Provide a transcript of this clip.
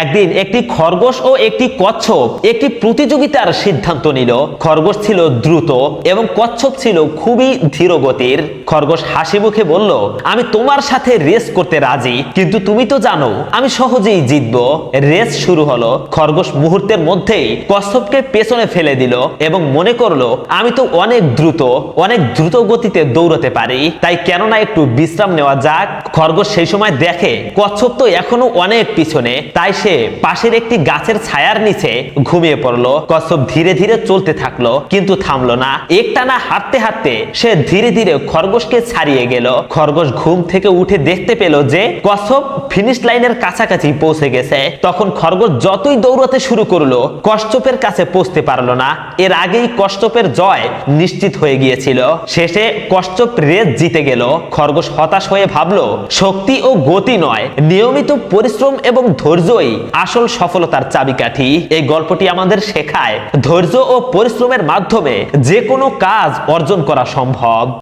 একদিন একটি খরগোশ ও একটি কচ্ছপ একটি প্রতিযোগিতার সিদ্ধান্ত নিল। খরগোশ ছিল দ্রুত এবং কচ্ছপ ছিল খুবই ধীর গতির খরগোশ হাসি মুখে বলল, আমি তোমার সাথে রেস করতে রাজি, কিন্তু তুমি তো জানো, আমি সহজেই জিতবো। রেস শুরু হলো। খরগোশ মুহূর্তের মধ্যেই কচ্ছপকে পেছনে ফেলে দিল এবং মনে করল, আমি তো অনেক দ্রুত অনেক দ্রুত গতিতে দৌড়তে পারি, তাই কেননা একটু বিশ্রাম নেওয়া যাক। খরগোশ সেই সময় দেখে, কচ্ছপ তো এখনও অনেক পিছনে, তাই সে পাশের একটি গাছের ছায়ার নিচে ঘুমিয়ে পড়ল। কচ্ছপ ধীরে ধীরে চলতে থাকল, কিন্তু থামলো না। একটানা হাঁটতে হাঁটতে সে ধীরে ধীরে খরগোশকে ছাড়িয়ে গেল। খরগোশ ঘুম থেকে উঠে দেখতে পেল যে কচ্ছপ ফিনিশ লাইনের কাছাকাছি পৌঁছে গেছে। তখন খরগোশ যতই দৌড়াতে শুরু করল কষ্টপের কাছে পৌঁছতে পারল না। এর আগেই কষ্টপের জয় নিশ্চিত হয়ে গিয়েছিল। শেষে কষ্টপ রেস জিতে গেল। খরগোশ হতাশ হয়ে ভাবলো, শক্তি ও গতি নয়। নিয়মিত পরিশ্রম এবং ধৈর্যই আসল সফলতার চাবিকাঠি। এই গল্পটি আমাদের শেখায়। ধৈর্য ও পরিশ্রমের মাধ্যমে যে কোনো কাজ অর্জন করা সম্ভব।